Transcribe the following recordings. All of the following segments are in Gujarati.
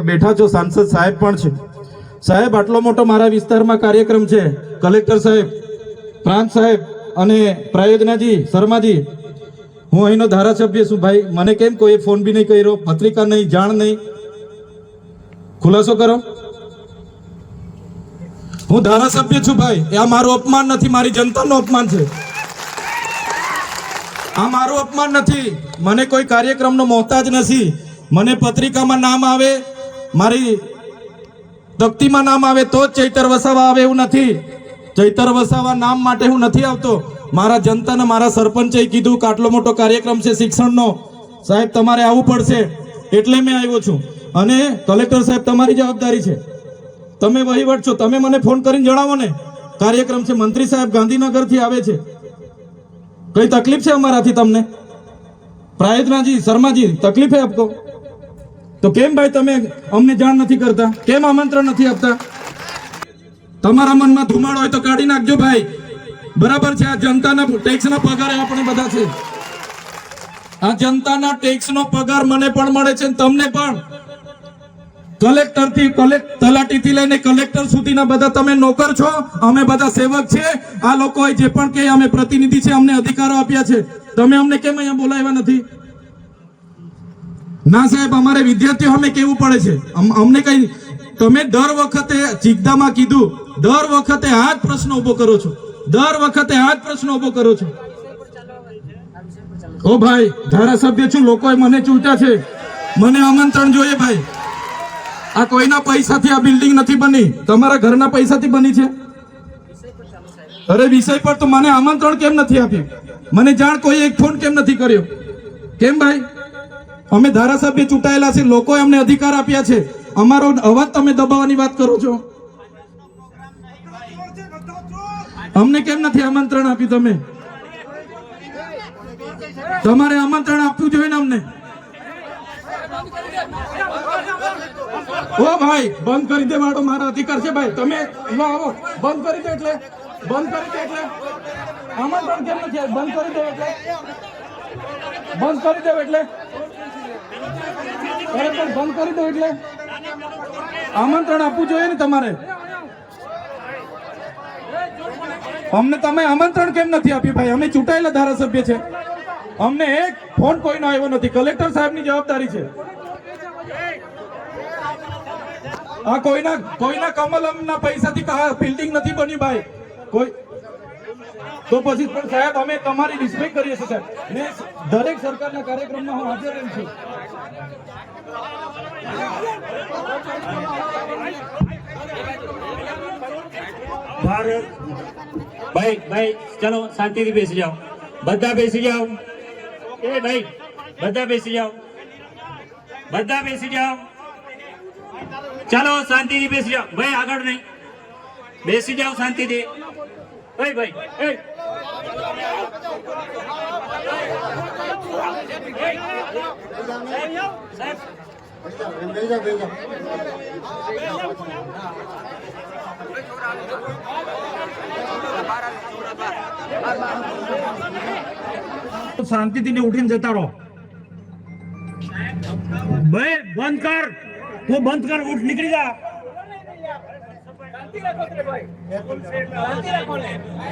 બેઠા છો સાંસદ સાહેબ પણ છે. સાહેબ, આટલો મોટો મારા વિસ્તારમાં કાર્યક્રમ છે. કલેક્ટર સાહેબ, પ્રાંત સાહેબ અને પ્રયોજનાજી, શર્માજી, હું અહીંનો ધારાસભ્ય છું ભાઈ. મને કેમ કોઈ ફોન બી નહીં કર્યો, પત્રિકા નહીં, જાણ નહીં? ખુલાસો કરો. હું ધારાસભ્ય છું ભાઈ. આ મારું અપમાન નથી, મારી જનતાનું અપમાન છે. આ મારું અપમાન નથી. મને કોઈ કાર્યક્રમનો મોહતાજ નથી. મને પત્રિકામાં નામ આવે મારી તકતીમાં નામ આવે તો જ ચૈતર વસાવા આવે એવું નથી. ચૈતર વસાવા નામ માટે હું નથી આવતો. મારા જનતાને મારા સરપંચે કીધું કે આટલો મોટો કાર્યક્રમ છે શિક્ષણનો. સાહેબ, તમારે આવવું પડશે. એટલે મેં આવ્યો છું. અને કલેક્ટર સાહેબ, તમારી જવાબદારી છે. તમે વહીવટ છો. તમે મને ફોન કરીને જણાવો ને. કાર્યક્રમ છે. મંત્રી સાહેબ ગાંધીનગરથી આવે છે. કઈ તકલીફ છે અમારાથી તમને? પ્રાયતનાજી શર્માજી, તકલીફ હે આપકો? તો કેમ ભાઈ તમે અમને જાણ નથી કરતા? કેમ આમંત્રણ નથી આપતા? તમારા મનમાં ધુમાડો હોય તો કાઢી નાખજો ભાઈ. બરાબર છે, આ જનતાના ટેક્સના પગારે આપણે બધા છે. આ જનતાના ટેક્સનો પગાર મને પણ મળે છે તમને પણ. કલેક્ટરથી કલેક્ટ તલાટીથી લઈને કલેક્ટર સુધીના બધા તમે નોકર છો, અમે બધા સેવક છે. આ લોકોએ જે પણ કે અમે પ્રતિનિધિ છે, અમને અધિકારો આપ્યા છે. તમે અમને કેમ અહીંયા બોલાવ્યા નથી? ના સાહેબ, અમારે વિદ્યાર્થીઓ અમે કેવું પડે છે? અમને કઈ તમે દર વખતે ચિગદામાં કીધું, દર વખતે આ જ પ્રશ્ન ઊભો કરો છો. દર વખતે આ જ પ્રશ્ન ઊભો કરો છો. ઓ ભાઈ, ધારાસભ્ય છું, લોકોએ મને ચૂંટ્યા છે. મને આમંત્રણ જોઈએ ભાઈ. આ કોઈના પૈસાથી આ બિલ્ડિંગ નથી બની? તમારા ઘરના પૈસાથી બની છે? અરે વિષય પર તો મને આમંત્રણ કેમ નથી આપ્યું? મને જાણ કોઈ એક ફોન કેમ નથી કર્યો? કેમ ભાઈ? અમે ધારાસભ્ય ચૂંટાયેલા છે, લોકોએ અમને અધિકાર આપ્યા છે. અમારો અવાજ તમે દબાવવાની વાત કરો છો. અમને કેમ નથી આમંત્રણ આપ્યું તમે? તમારે આમંત્રણ આપવું જોઈએ ને અમને? ઓ ભાઈ, બંધ કરી દે મારો મારા અધિકાર છે ભાઈ. તમે આવો. બંધ કરી દે એટલે. બંધ કરી દે એટલે. આમંત્રણ કેમ નથી બંધ કરી દે એટલે. બંધ કરી દે એટલે. અરે પણ બંધ કરી દો એટલે આમંત્રણ આપવું જોઈએ ને તમારે? અમને તમે આમંત્રણ કેમ નથી આપ્યું ભાઈ? અમે ચૂંટાયેલા ધારાસભ્ય છે. અમને એક ફોન કોઈનો આવ્યો નથી. કલેક્ટર સાહેબની જવાબદારી છે. આ કોઈના કોઈના કમલમના પૈસાથી કહા બિલ્ડિંગ નથી બની ભાઈ. કોઈ તો પછી પણ સાહેબ, અમે તમારી રિસ્પેક્ટ કરીએ છીએ સાહેબ. ને દરેક સરકારના કાર્યક્રમમાં હું હાજર રહી છું. ભારત, ભાઈ ભાઈ, ચલો, શાંતિથી બેસી જાઓ. બધા બેસી જાઓ. એ ભાઈ, બધા બેસી જાઓ. બધા બેસી જાઓ. ચાલો, શાંતિથી બેસી જાઓ. ભાઈ, આગળ નહીં. બેસી જાઓ શાંતિથી. ભાઈ ભાઈ, એ શાંતિથી ઉઠીને જતા રહો. ભાઈ બંધ કર. તું બંધ કર ઉઠ નીકળી જા.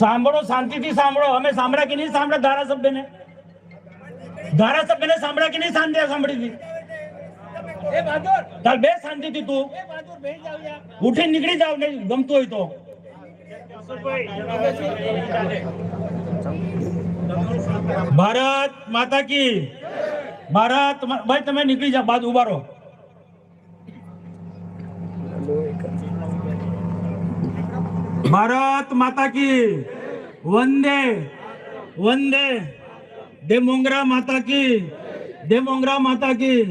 સાંભળો, શાંતિથી સાંભળો. અમે સાંભળ્યા કે નહીં સાંભળ્યા? ધારાસભ્યને. ધારાસભ્યને સાંભળ્યા કે નહીં સાંભળ્યા સાંભળી હતી બે શાંતિથી તું. ઉઠી નીકળી જાવ, નહીં ગમતું હોય તો. ભારત માતા કી. ભારત ભાઈ, તમે નીકળી જાઓ, બાજુ ઊભા ભારત માતા કી વંદે વંદે. દે મોંગરા માતા કી, દે મોંગરા માતા કી.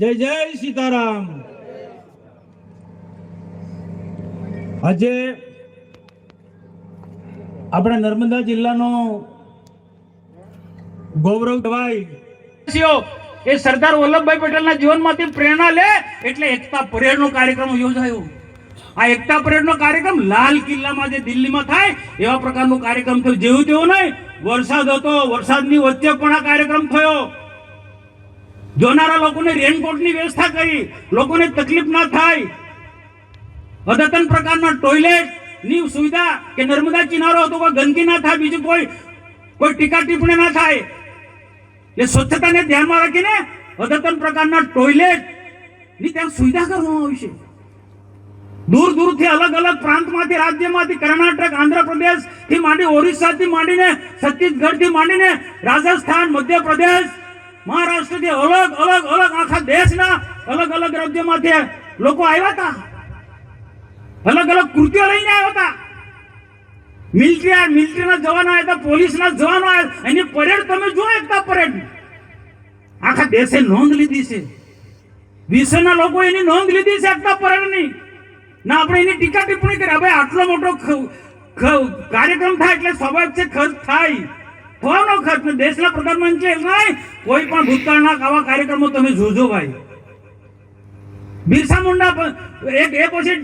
જય જય સીતારામ. આજે આપણા નર્મદા જિલ્લાનો ગૌરવ ભાઈ એ સરદાર વલ્લભભાઈ પટેલના જીવનમાંથી પ્રેરણા લે એટલે એકતા પરેડનો કાર્યક્રમ યોજાયો. આ એકતા પરેડનો કાર્યક્રમ લાલ કિલ્લામાં જે દિલ્હીમાં થાય, એવા પ્રકારનો કાર્યક્રમ થયો. જેવું તેવું નહીં, વરસાદ હતો, વરસાદની વચ્ચે પણ આ કાર્યક્રમ થયો. જોનારા લોકોને રેનકોટની વ્યવસ્થા કરી, લોકોને તકલીફ ના થાય. અદતન પ્રકારના ટોયલેટની સુવિધા કે નર્મદા કિનારો હતો કોઈ ગંદકી ના થાય, બીજું કોઈ કોઈ ટીકા ટિપ્પણી ના થાય. એ સ્વચ્છતાને ધ્યાનમાં રાખીને અદતન પ્રકારના ટોયલેટની ત્યાં સુવિધા કરવામાં આવી છે. દૂર દૂરથી અલગ અલગ પ્રાંતમાંથી, રાજ્યમાંથી, કર્ણાટક આંધ્રપ્રદેશથી માંડી, ઓરિસ્સાથી માંડીને છત્તીસગઢથી માંડીને, રાજસ્થાન, મધ્યપ્રદેશ, મહારાષ્ટ્રથી અલગ અલગ અલગ આખા દેશના અલગ અલગ રાજ્યોમાંથી લોકો આવ્યા હતા. અલગ અલગ કૃત્યો લઈને આવ્યા હતા. મિલિટરી મિલિટરીના જવાનો આવ્યા હતા, પોલીસના જવાનો આવ્યા એની પરેડ તમે જુઓ એકતા પરેડ. આખા દેશે નોંધ લીધી છે. વિશ્વના લોકો એની નોંધ લીધી છે એકતા પરેડની. ના, આપણે એની ટીકા ટિપ્પણી કરી. હવે આટલો મોટો કાર્યક્રમ થાય એટલે સ્વાભાવિક છે ખર્ચ થાય. થવાનો ખર્ચ ને દેશના પ્રધાનમંત્રી એવું નહીં. કોઈ પણ ભૂતકાળના આવા કાર્યક્રમો તમે જોજો ભાઈ. બિરસા મુંડા એક એક પછી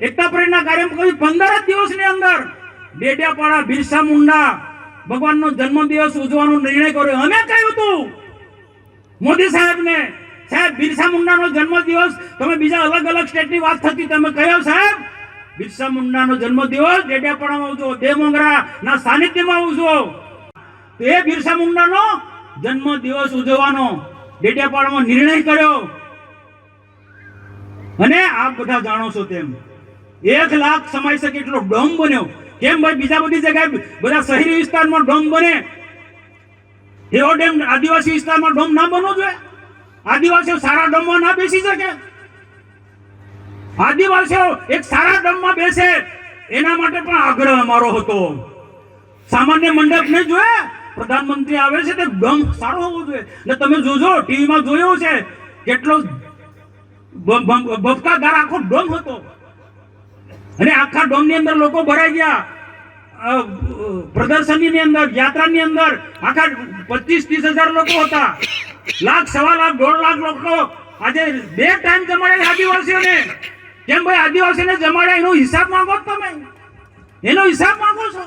એકતા પરેડના કાર્યક્રમ કહ્યું પંદર જ દિવસની અંદર ડેડિયાપાડા બિરસા મુંડા ભગવાનનો જન્મદિવસ ઉજવવાનો નિર્ણય કર્યો. અમે કહ્યું હતું મોદી સાહેબને સાહેબ, બિરસા મુંડાનો જન્મદિવસ. તમે બીજા અલગ અલગ સ્ટેટની વાત થતી તમે કહ્યો, સાહેબ. બિરસા મુંડાનો જન્મદિવસ. ડેડિયાપાડામાં બે મોંગરા ના સાનિધ્યમાં ઉજવો તો એ બિરસા મુંડાનો જન્મદિવસ ઉજવવાનો. ડેડિયાપાડામાં નિર્ણય કર્યો. અને આપ બધા જાણો છો તેમ, એક લાખ સમાઈ શકે એટલો ડોમ બન્યો. કેમ ભાઈ, બીજા બધી જગ્યાએ બધા શહેરી વિસ્તારમાં ડોમ બને? એવો ડેમ આદિવાસી વિસ્તારમાં ડોમ ના બનવો જોઈએ? આદિવાસીઓ સારા ડમમાં ના બેસી શકે. આદિવાસીઓ એક સારા ડમમાં બેસે, એના માટે પણ આગ્રહ અમારો હતો. સામાન્ય મંડપ ને જોઈએ પ્રધાનમંત્રી આવે છે તે ડોમ સારો હોવો જોઈએ. ને તમે જોજો, ટીવીમાં જોયો છે, કેટલો બ- આખો ડોમ હતો. અને આખા ડોમની અંદર લોકો ભરાઈ ગયા. પ્રદર્શનની અંદર, યાત્રાની અંદર આખા પચીસ, ત્રીસ હજાર લોકો હતા. લાખ, સવા લાખ, દોઢ લાખ લોકો આજે બે ટાઈમ જમાડે આદિવાસીઓને. કેમ ભાઈ, આદિવાસીને જમાડે એનો હિસાબ માંગો તમે. એનો હિસાબ માંગો છો.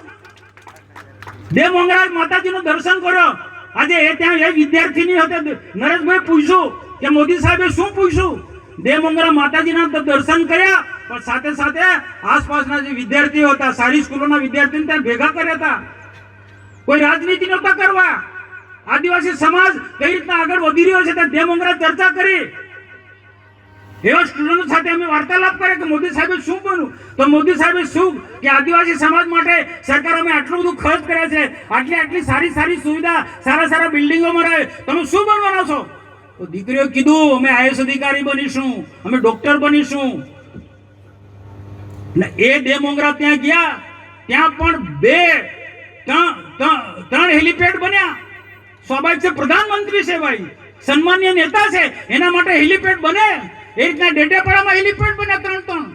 બે મોંગરાજ માતાજીનું દર્શન કર્યો. આજે એ ત્યાં એ વિદ્યાર્થીની હતી નરેશભાઈ પૂછ્યું કે મોદી સાહેબે શું પૂછ્યું? બે મોંગરા માતાજીના દર્શન કર્યા, પણ સાથે સાથે આસપાસના જે વિદ્યાર્થીઓ હતા, સારી સ્કૂલોના વિદ્યાર્થીઓને ત્યાં ભેગા કર્યા હતા. કોઈ રાજનીતિ નહોતા કરવા. આદિવાસી સમાજ કઈ રીતના આગળ વધી રહ્યો છે તે ડેમોગ્રા ચર્ચા કરી. એવા સ્ટુડન્ટ સાથે અમે વાર્તાલાપ કરે કે મોદી સાહેબે શું બન્યું તો મોદી સાહેબે શું કે આદિવાસી સમાજ માટે સરકાર અમે આટલું બધું ખર્ચ કર્યા છે, આટલી આટલી સારી સારી સુવિધા, સારા સારા બિલ્ડિંગોમાં રહે તમે શું બનવાના છો? તો દીકરીઓ કીધું, અમે આઈએસ અધિકારી બનીશું, અમે ડોક્ટર બનીશું. ને એ બે મોંગરા ત્યાં ગયા, ત્યાં પણ બે ત્રણ- ત્રણ હેલિપેડ બન્યા. સ્વાભાવિક છે, પ્રધાનમંત્રી છે ભાઈ. સન્માનીય નેતા છે. એના માટે હેલિપેડ બને. એ રીતના ડેડિયાપાડામાં હેલિપેડ બને ત્રણ ત્રણ.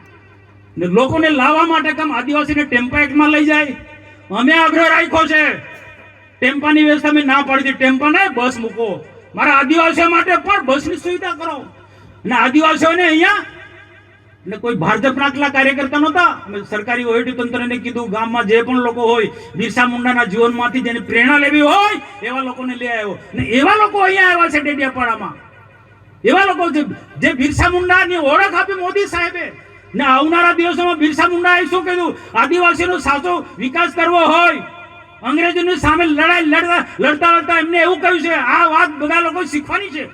ને લોકોને લાવવા માટે કામ આદિવાસીને ટેમ્પા એકમાં લઈ જાય. અમે આગ્રહ રાખ્યો છે. ટેમ્પાની વ્યવસ્થા મેં ના પાડી ટેમ્પા ને બસ મૂકો. મારા આદિવાસીઓ માટે પણ બસની સુવિધા કરો. અને આદિવાસીઓને અહીંયા એટલે કોઈ ભાજપના આટલા કાર્યકર્તા નહોતા. સરકારી વહીવટી તંત્રને કીધું, ગામમાં જે પણ લોકો હોય, બિરસા મુંડાના જીવનમાંથી જેને પ્રેરણા લેવી હોય, એવા લોકોને લઈ આવ્યો. ને એવા લોકો અહીંયા આવ્યા છે ડેડિયાપાડામાં. એવા લોકો છે જે બિરસા મુંડાની ઓળખ આપી મોદી સાહેબે. ને આવનારા દિવસોમાં બિરસા મુંડાએ શું કીધું? આદિવાસીનો સાચો વિકાસ કરવો હોય, અંગ્રેજોની સામે લડાઈ લડતા લડતા લડતા એમને એવું કહ્યું છે, આ વાત બધા લોકો શીખવાની છે.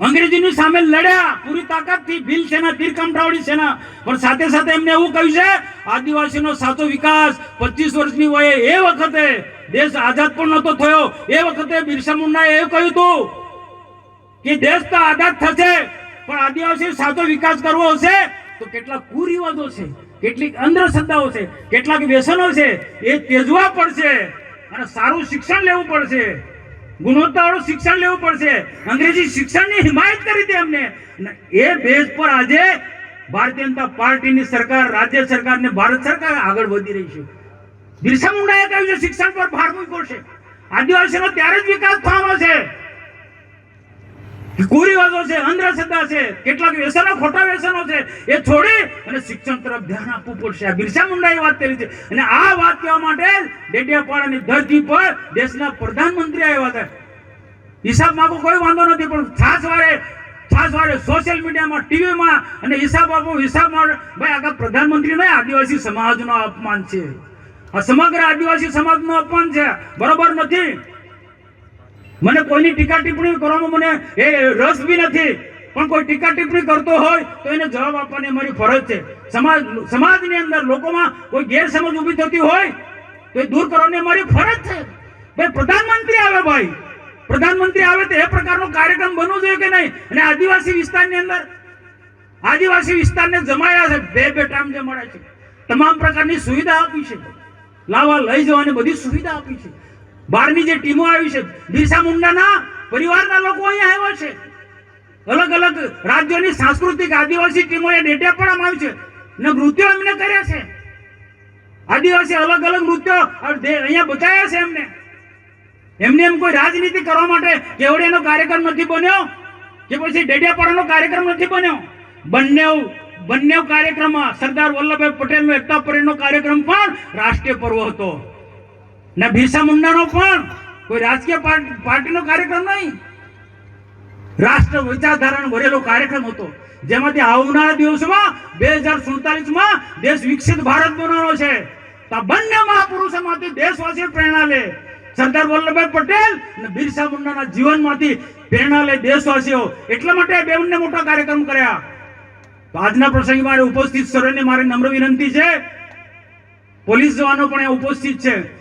અંગ્રેજીની સામે લડ્યા. પૂરી તાકાતથી ભીલ સેના, તીર કામઠાવડી સેના. પણ સાથે સાથે એમને એવું કહ્યું છે, આદિવાસીનો સાચો વિકાસ પચીસ વર્ષની વયે એ વખતે દેશ આઝાદ પણ નહોતો થયો. એ વખતે બિરસા મુંડાએ એ કહ્યું હતું કે, દેશ તો આઝાદ થશે, પણ આદિવાસી સાચો વિકાસ કરવો હશે તો કેટલાક કુરિવાજો છે, કેટલીક અંધશ્રદ્ધાઓ છે, કેટલાક વ્યસનો છે, એ તેજવા પડશે અને સારું શિક્ષણ લેવું પડશે. ગુણવત્તાવાળું શિક્ષણ લેવું પડશે. અંગ્રેજી શિક્ષણની હિમાયત કરી હતી એમને. એ બેઝ પર આજે ભારતીય જનતા પાર્ટીની સરકાર, રાજ્ય સરકાર ને ભારત સરકાર આગળ વધી રહી છે. બિરસા મુંડાએ કહ્યું છે, શિક્ષણ પર ભાર મૂક્યો છે. આદિવાસીનો ત્યારે જ વિકાસ થવાનો છે. કુરિવાજો છે, અંધશ્રદ્ધા છે, કેટલાક વ્યસનો ખોટા વ્યસનો છે, એ છોડી અને શિક્ષણ તરફ ધ્યાન આપવું પડશે. આ બિરસા મુંડાએ વાત કરી છે. અને આ વાત કહેવા માટે ડેડિયાપાડાની ધરતી પર દેશના પ્રધાનમંત્રી આવ્યા હતા. હિસાબ માંગો કોઈ વાંધો નથી, પણ ખાસ વારે ખાસ વારે સોશિયલ મીડિયામાં ટીવીમાં અને હિસાબ આપો હિસાબમાં ભાઈ આગળ પ્રધાનમંત્રી નહીં, આદિવાસી સમાજનો અપમાન છે. આ સમગ્ર આદિવાસી સમાજનું અપમાન છે. બરોબર નથી. મને કોઈની ટીકા ટિપ્પણી કરવામાં મને એ રસ બી નથી. પણ કોઈ ટીકા ટિપ્પણી કરતો હોય તો એને જવાબ આપવાની અમારી ફરજ છે. સમાજ, સમાજની અંદર લોકોમાં કોઈ ગેરસમજ ઊભી થતી હોય તો એ દૂર કરવાની અમારી ફરજ છે. ભાઈ, પ્રધાનમંત્રી આવે ભાઈ. પ્રધાનમંત્રી આવે તો એ પ્રકારનો કાર્યક્રમ બનવો જોઈએ કે નહીં? અને આદિવાસી વિસ્તારની અંદર, આદિવાસી વિસ્તારને જમાયા છે, બે બે ટાઈમ જે મળે છે. તમામ પ્રકારની સુવિધા આપી છે. લાવવા લઈ જવાની બધી સુવિધા આપી છે. બહારની જે ટીમો આવી છે, બિરસા મુંડાના પરિવારના લોકો અહીંયા આવ્યા છે. અલગ અલગ રાજ્યોની સાંસ્કૃતિક આદિવાસી ટીમોએ ડેટા પણ આવી છે ને નૃત્યો એમને કર્યા છે. આદિવાસી અલગ અલગ નૃત્યો અહીંયા બતાવ્યા છે એમને. એમને એમ કોઈ રાજનીતિ કરવા માટે કેવડિયાનો કાર્યક્રમ નથી બન્યો કે પછી ડેડિયાપાડાનો કાર્યક્રમ નથી બન્યો. બંને બંને કાર્યક્રમમાં સરદાર વલ્લભભાઈ પટેલનો એકતા પરેડનો કાર્યક્રમ પણ રાષ્ટ્રીય પર્વ હતો. ને, બિરસા મુંડાનો પણ કોઈ રાજકીય પાર્ટી, પાર્ટીનો કાર્યક્રમ નહીં. રાષ્ટ્ર વિચારધારાનો ભરેલો કાર્યક્રમ હતો. જેમાંથી આવનારા દિવસોમાં બે હજાર સુડતાલીસમાં દેશ વિકસિત ભારત બનવાનો છે. તો આ બંને મહાપુરુષોમાંથી દેશવાસીઓ પ્રેરણા લે. સરદાર વલ્લભભાઈ પટેલ અને બિરસા મુંડાના જીવનમાંથી પ્રેરણા લે દેશવાસીઓ. એટલા માટે બે બંને મોટા કાર્યક્રમ કર્યા. આજના પ્રસંગે મારે ઉપસ્થિત સર્વેને મારી નમ્ર વિનંતી છે. પોલીસ જવાનો પણ ઉપસ્થિત છે.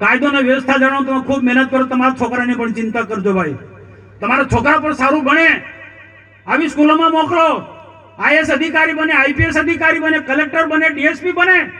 કાયદો અને વ્યવસ્થા જાણો તમે ખૂબ મહેનત કરો, તમારા છોકરાની પણ ચિંતા કરજો ભાઈ. તમારા છોકરા પણ સારું ભણે. આવી સ્કૂલોમાં મોકલો. આઈએસ અધિકારી બને, આઈપીએસ અધિકારી બને, કલેક્ટર બને, ડીએસપી બને.